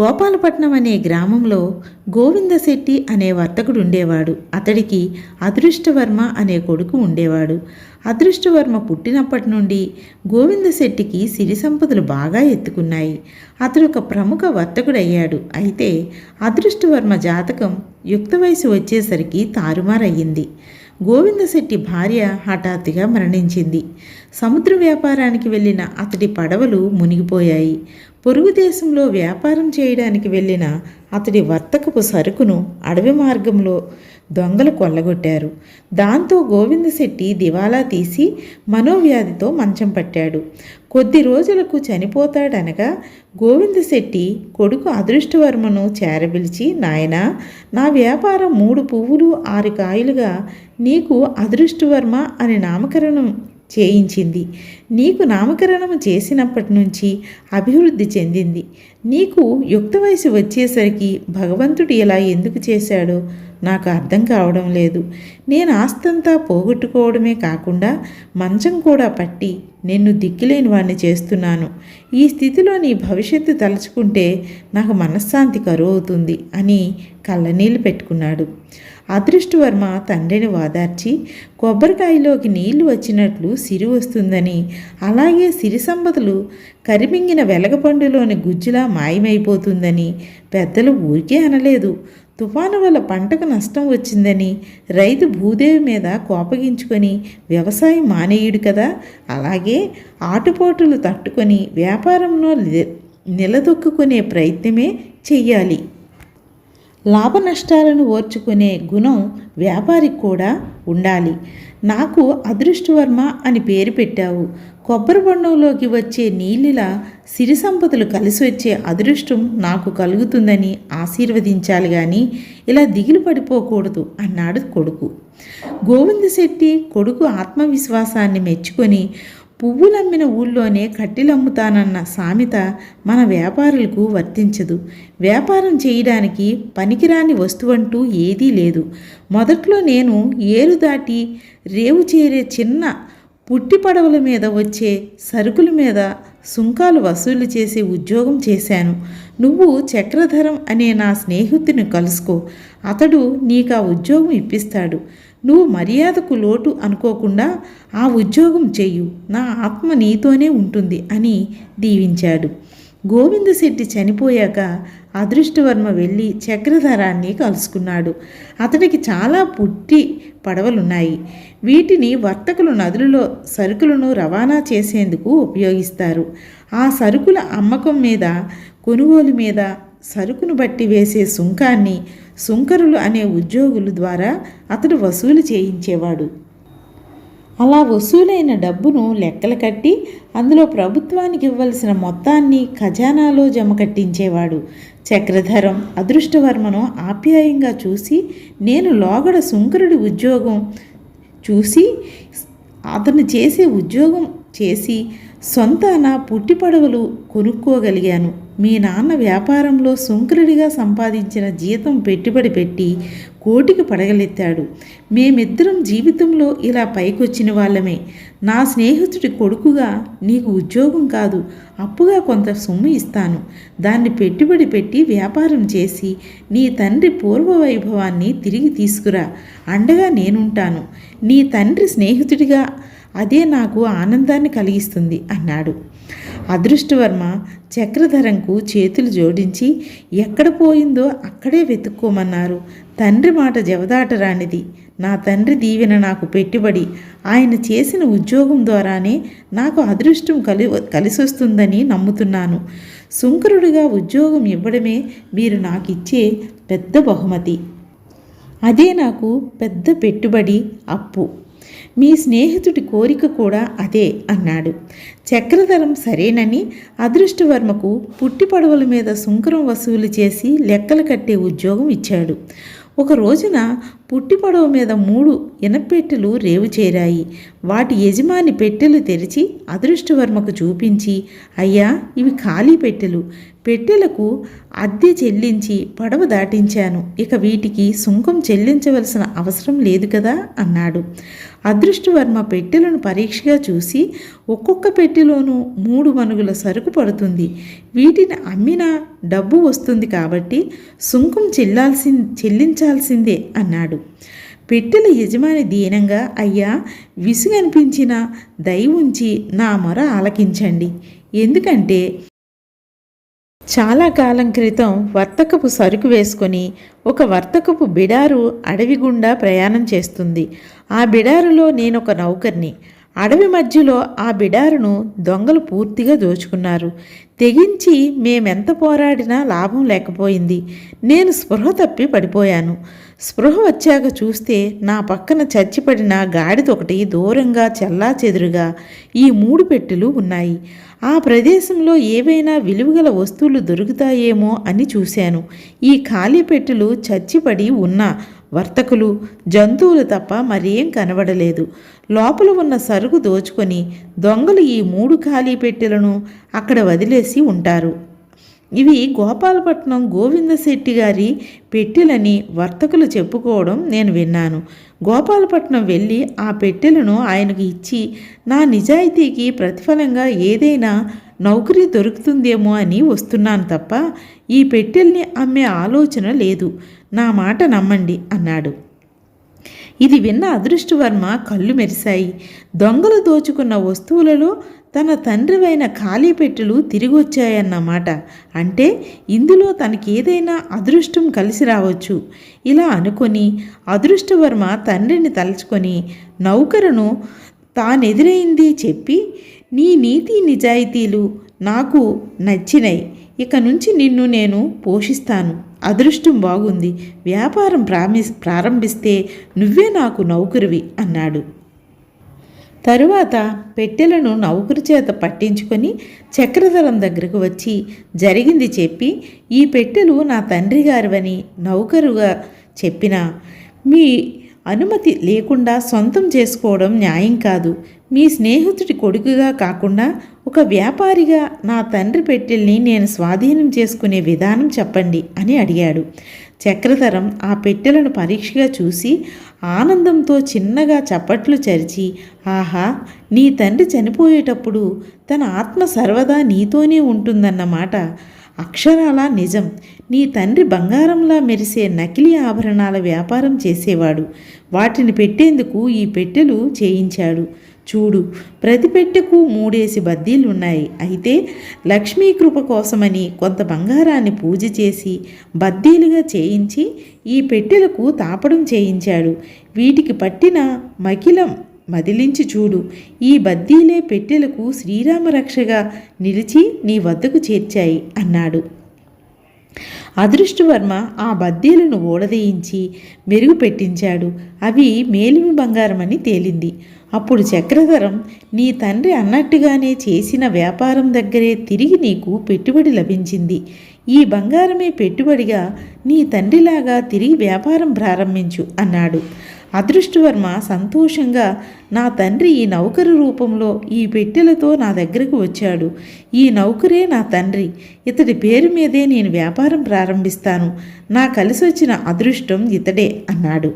గోపాలపట్నం అనే గ్రామంలో గోవిందశెట్టి అనే వర్తకుడు ఉండేవాడు అతడికి అదృష్టవర్మ అనే కొడుకు ఉండేవాడు. అదృష్టవర్మ పుట్టినప్పటి నుండి గోవిందశెట్టికి సిరి సంపదలు బాగా ఎత్తుకున్నాయి. అతడు ఒక ప్రముఖ వర్తకుడయ్యాడు. అయితే అదృష్టవర్మ జాతకం యుక్త వయసు వచ్చేసరికి తారుమారయ్యింది. గోవిందశెట్టి భార్య హఠాత్తుగా మరణించింది. సముద్ర వ్యాపారానికి వెళ్ళిన అతడి పడవలు మునిగిపోయాయి. పొరుగు దేశంలో వ్యాపారం చేయడానికి వెళ్ళిన అతడి వర్తకపు సరుకును అడవి మార్గంలో దొంగలు కొల్లగొట్టారు. దాంతో గోవిందశెట్టి దివాలా తీసి మనోవ్యాధితో మంచం పట్టాడు. కొద్ది రోజులకు చనిపోతాడనగా గోవిందశెట్టి కొడుకు అదృష్టవర్మను చేరబిలిచి నాయనా నా వ్యాపారం మూడు పువ్వులు ఆరు కాయలుగా నీకు అదృష్టవర్మ అని నామకరణం చేయించింది. నీకు నామకరణం చేసినప్పటి నుంచి అభివృద్ధి చెందింది. నీకు యుక్త వయసు వచ్చేసరికి భగవంతుడు ఇలా ఎందుకు చేశాడో? నాకు అర్థం కావడం లేదు. నేను ఆస్తంతా పోగొట్టుకోవడమే కాకుండా మంచం కూడా పట్టి నిన్ను దిక్కులేని వాడిని చేస్తున్నాను. ఈ స్థితిలో నీ భవిష్యత్తు తలుచుకుంటే నాకు మనశ్శాంతి కరువు అవుతుంది అని కళ్ళనీళ్ళు పెట్టుకున్నాడు. అదృష్టవర్మ తండ్రిని వాదార్చి కొబ్బరికాయలోకి నీళ్ళు వచ్చినట్లు సిరి వస్తుందని అలాగే సిరి సంపదలు కరిమింగిన వెలగపండులోని గుజ్జులా మాయమైపోతుందని పెద్దలు ఊరికే అనలేదు. తుఫాను వల్ల పంటకు నష్టం వచ్చిందని రైతు భూదేవి మీద కోపగించుకొని వ్యవసాయం మానేయుడు కదా అలాగే ఆటుపోటులు తట్టుకొని వ్యాపారంలో నిలదొక్కునే ప్రయత్నమే చెయ్యాలి. లాభ నష్టాలను ఓర్చుకునే గుణం వ్యాపారికి కూడా ఉండాలి. నాకు అదృష్టవర్మ అని పేరు పెట్టావు. కొబ్బరి బొండంలోకి వచ్చే నీళ్ళిలా సిరి సంపదలు కలిసి వచ్చే అదృష్టం నాకు కలుగుతుందని ఆశీర్వదించాలి కానీ ఇలా దిగులు పడిపోకూడదు అన్నాడు కొడుకు. గోవిందశెట్టి కొడుకు ఆత్మవిశ్వాసాన్ని మెచ్చుకొని పువ్వులమ్మిన ఊళ్ళోనే కట్టెలమ్ముతానన్న సామెత మన వ్యాపారులకు వర్తించదు. వ్యాపారం చేయడానికి పనికిరాని వస్తువంటూ ఏదీ లేదు. మొదట్లో నేను ఏరు దాటి రేవు చేరే చిన్న పుట్టి పడవల మీద వచ్చే సరుకుల మీద సుంకాలు వసూలు చేసే ఉద్యోగం చేశాను. నువ్వు చక్రధరం అనే నా స్నేహితుని కలుసుకో. అతడు నీకు ఆ ఉద్యోగం ఇప్పిస్తాడు. నువ్వు మర్యాదకు లోటు అనుకోకుండా ఆ ఉద్యోగం చెయ్యు. నా ఆత్మ నీతోనే ఉంటుంది అని దీవించాడు. గోవిందశెట్టి చనిపోయాక అదృష్టవర్మ వెళ్ళి చక్రధరాన్ని కలుసుకున్నాడు. అతడికి చాలా పుట్టి పడవలున్నాయి. వీటిని వర్తకులు నదులలో సరుకులను రవాణా చేసేందుకు ఉపయోగిస్తారు. ఆ సరుకుల అమ్మకం మీద కొనుగోలు మీద సరుకును బట్టి వేసే సుంకాన్ని సుంకరులు అనే ఉద్యోగుల ద్వారా అతడు వసూలు చేయించేవాడు. అలా వసూలైన డబ్బును లెక్కలు కట్టి అందులో ప్రభుత్వానికి ఇవ్వాల్సిన మొత్తాన్ని ఖజానాలో జమ కట్టించేవాడు. చక్రధరం అదృష్టవర్మను ఆప్యాయంగా చూసి నేను లోగడ శుంకరుడి ఉద్యోగం చూసి అతను చేసే ఉద్యోగం చేసి సొంతాన పుట్టి పడవలు కొనుక్కోగలిగాను. మీ నాన్న వ్యాపారంలో సుంకరుడిగా సంపాదించిన జీతం పెట్టుబడి పెట్టి కోటికి పడగలెత్తాడు. మేమిద్దరం జీవితంలో ఇలా పైకొచ్చిన వాళ్ళమే. నా స్నేహితుడి కొడుకుగా నీకు ఉద్యోగం కాదు. అప్పుగా కొంత సొమ్ము ఇస్తాను. దాన్ని పెట్టుబడి పెట్టి వ్యాపారం చేసి నీ తండ్రి పూర్వ వైభవాన్ని తిరిగి తీసుకురా. అండగా నేనుంటాను. నీ తండ్రి స్నేహితుడిగా అదే నాకు ఆనందాన్ని కలిగిస్తుంది అన్నాడు. అదృష్టవర్మ చక్రధరంకు చేతులు జోడించి ఎక్కడ పోయిందో అక్కడే వెతుక్కోమన్నారు. తండ్రి మాట జవదాటరానిది. నా తండ్రి దీవెన నాకు పెట్టుబడి. ఆయన చేసిన ఉద్యోగం ద్వారానే నాకు అదృష్టం కలి కలిసొస్తుందని నమ్ముతున్నాను. శుంకరుడిగా ఉద్యోగం ఇవ్వడమే మీరు నాకు ఇచ్చే పెద్ద బహుమతి. అదే నాకు పెద్ద పెట్టుబడి అప్పు. మీ స్నేహితుడి కోరిక కూడా అదే అన్నాడు. చక్రధరం సరేనని అదృష్టవర్మకు పుట్టి పడవల మీద సుంకరం వసూలు చేసి లెక్కలు కట్టే ఉద్యోగం ఇచ్చాడు. ఒక రోజున పుట్టి పడవ మీద మూడు ఇనపెట్టెలు రేవు చేరాయి. వాటి యజమాని పెట్టెలు తెరిచి అదృష్టవర్మకు చూపించి అయ్యా ఇవి ఖాళీ పెట్టెలు. పెట్టెలకు అద్దె చెల్లించి పడవ దాటించాను. ఇక వీటికి సుంకం చెల్లించవలసిన అవసరం లేదు కదా అన్నాడు. అదృష్టవర్మ పెట్టెలను పరీక్షగా చూసి ఒక్కొక్క పెట్టెలోనూ మూడు మనుగుల సరుకు పడుతుంది. వీటిని అమ్మినా డబ్బు వస్తుంది కాబట్టి సుంకం చెల్లాల్సి చెల్లించాల్సిందే అన్నాడు. పెట్టెల యజమాని దీనంగా అయ్యా విసుగనిపించిన దయ ఉంచి నా మొర ఆలకించండి. ఎందుకంటే చాలా కాలం క్రితం వర్తకపు సరుకు వేసుకొని ఒక వర్తకపు బిడారు అడవి గుండా ప్రయాణం చేస్తుంది. ఆ బిడారులో నేను ఒక నౌకర్ని. అడవి మధ్యలో ఆ బిడారును దొంగలు పూర్తిగా దోచుకున్నారు. తెగించి మేమెంత పోరాడినా లాభం లేకపోయింది. నేను స్పృహ తప్పి పడిపోయాను. స్పృహ వచ్చాక చూస్తే నా పక్కన చచ్చిపడిన గాడిద ఒకటి దూరంగా చల్లా చెదురుగా ఈ మూడు పెట్టెలు ఉన్నాయి. ఆ ప్రదేశంలో ఏవైనా విలువగల వస్తువులు దొరుకుతాయేమో అని చూశాను. ఈ ఖాళీ పెట్టెలు చచ్చిపడి ఉన్న వర్తకులు జంతువులు తప్ప మరేం కనబడలేదు. లోపల ఉన్న సరుకు దోచుకొని దొంగలు ఈ మూడు ఖాళీ పెట్టెలను అక్కడ వదిలేసి ఉంటారు. ఇవి గోపాలపట్నం గోవిందశెట్టి గారి పెట్టెలని వర్తకులు చెప్పుకోవడం నేను విన్నాను. గోపాలపట్నం వెళ్ళి ఆ పెట్టెలను ఆయనకు ఇచ్చి నా నిజాయితీకి ప్రతిఫలంగా ఏదైనా నౌకరీ దొరుకుతుందేమో అని వస్తున్నాను తప్ప ఈ పెట్టెల్ని అమ్మే ఆలోచన లేదు. నా మాట నమ్మండి అన్నాడు. ఇది విన్న అదృష్టవర్మ కళ్ళు మెరిశాయి. దొంగలు దోచుకున్న వస్తువులలో తన తండ్రివైన ఖాళీ పెట్టెలు తిరిగి వచ్చాయన్నమాట అంటే ఇందులో తనకేదైనా అదృష్టం కలిసి రావచ్చు. ఇలా అనుకొని అదృష్టవర్మ తండ్రిని తలుచుకొని నౌకరును తానెదురైంది చెప్పి నీ నీతి నిజాయితీలు నాకు నచ్చినాయి ఇక నుంచి నిన్ను నేను పోషిస్తాను. అదృష్టం బాగుంది. వ్యాపారం ప్రామి ప్రారంభిస్తే నువ్వే నాకు నౌకరివి అన్నాడు. తరువాత పెట్టెలను నౌకరు చేత పట్టించుకొని చక్రధరం దగ్గరకు వచ్చి జరిగింది చెప్పి ఈ పెట్టెలు నా తండ్రి గారివని నౌకరుగా చెప్పిన మీ అనుమతి లేకుండా సొంతం చేసుకోవడం న్యాయం కాదు. మీ స్నేహితుడి కొడుకుగా కాకుండా ఒక వ్యాపారిగా నా తండ్రి పెట్టెల్ని నేను స్వాధీనం చేసుకునే విధానం చెప్పండి అని అడిగాడు. చక్రధరం ఆ పెట్టెలను పరీక్షగా చూసి ఆనందంతో చిన్నగా చప్పట్లు చరిచి ఆహా నీ తండ్రి చనిపోయేటప్పుడు తన ఆత్మ సర్వదా నీతోనే ఉంటుందన్నమాట. అక్షరాల నిజం. నీ తండ్రి బంగారంలా మెరిసే నకిలీ ఆభరణాల వ్యాపారం చేసేవాడు. వాటిని పెట్టేందుకు ఈ పెట్టెలు చేయించాడు. చూడు ప్రతి పెట్టెకు మూడేసి బద్దీలున్నాయి. అయితే లక్ష్మీ కృప కోసమని కొంత బంగారాన్ని పూజ చేసి బద్దీలుగా చేయించి ఈ పెట్టెలకు తాపడం చేయించాడు. వీటికి పట్టిన మకిలం మదిలించి చూడు. ఈ బద్దీలే పెట్టెలకు శ్రీరామరక్షగా నిలిచి నీ వద్దకు చేర్చాయి అన్నాడు. అదృష్టవర్మ ఆ బద్దీలను ఓడదీయించి మెరుగు పెట్టించాడు అవి మేలిమి బంగారమని తేలింది. అప్పుడు చక్రధరం నీ తండ్రి అన్నట్టుగానే చేసిన వ్యాపారం దగ్గరే తిరిగి నీకు పెట్టుబడి లభించింది. ఈ బంగారమే పెట్టుబడిగా నీ తండ్రిలాగా తిరిగి వ్యాపారం ప్రారంభించు అన్నాడు. అదృష్టవర్మ సంతోషంగా నా తండ్రి ఈ నౌకరు రూపంలో ఈ పెట్టెలతో నా దగ్గరకు వచ్చాడు. ఈ నౌకరే నా తండ్రి. ఇతడి పేరు మీదే నేను వ్యాపారం ప్రారంభిస్తాను. నా కలిసి వచ్చిన అదృష్టం ఇతడే అన్నాడు.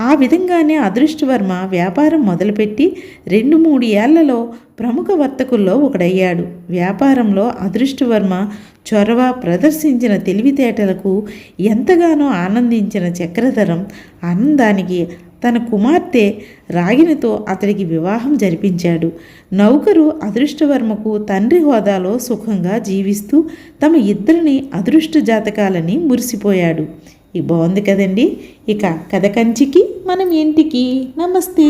ఆ విధంగానే అదృష్టవర్మ వ్యాపారం మొదలుపెట్టి రెండు మూడు ఏళ్ళలో ప్రముఖ వర్తకుల్లో ఒకడయ్యాడు. వ్యాపారంలో అదృష్టవర్మ చొరవ ప్రదర్శించిన తెలివితేటలకు ఎంతగానో ఆనందించిన చక్రధరం ఆనందానికి తన కుమార్తె రాగినితో అతడికి వివాహం జరిపించాడు. నౌకరు అదృష్టవర్మకు తండ్రి హోదాలో సుఖంగా జీవిస్తూ తమ ఇద్దరిని అదృష్ట జాతకాలని మురిసిపోయాడు. ఈ బాగుంది కదండి. ఇక కథ కంచికి మనం ఇంటికి. నమస్తే.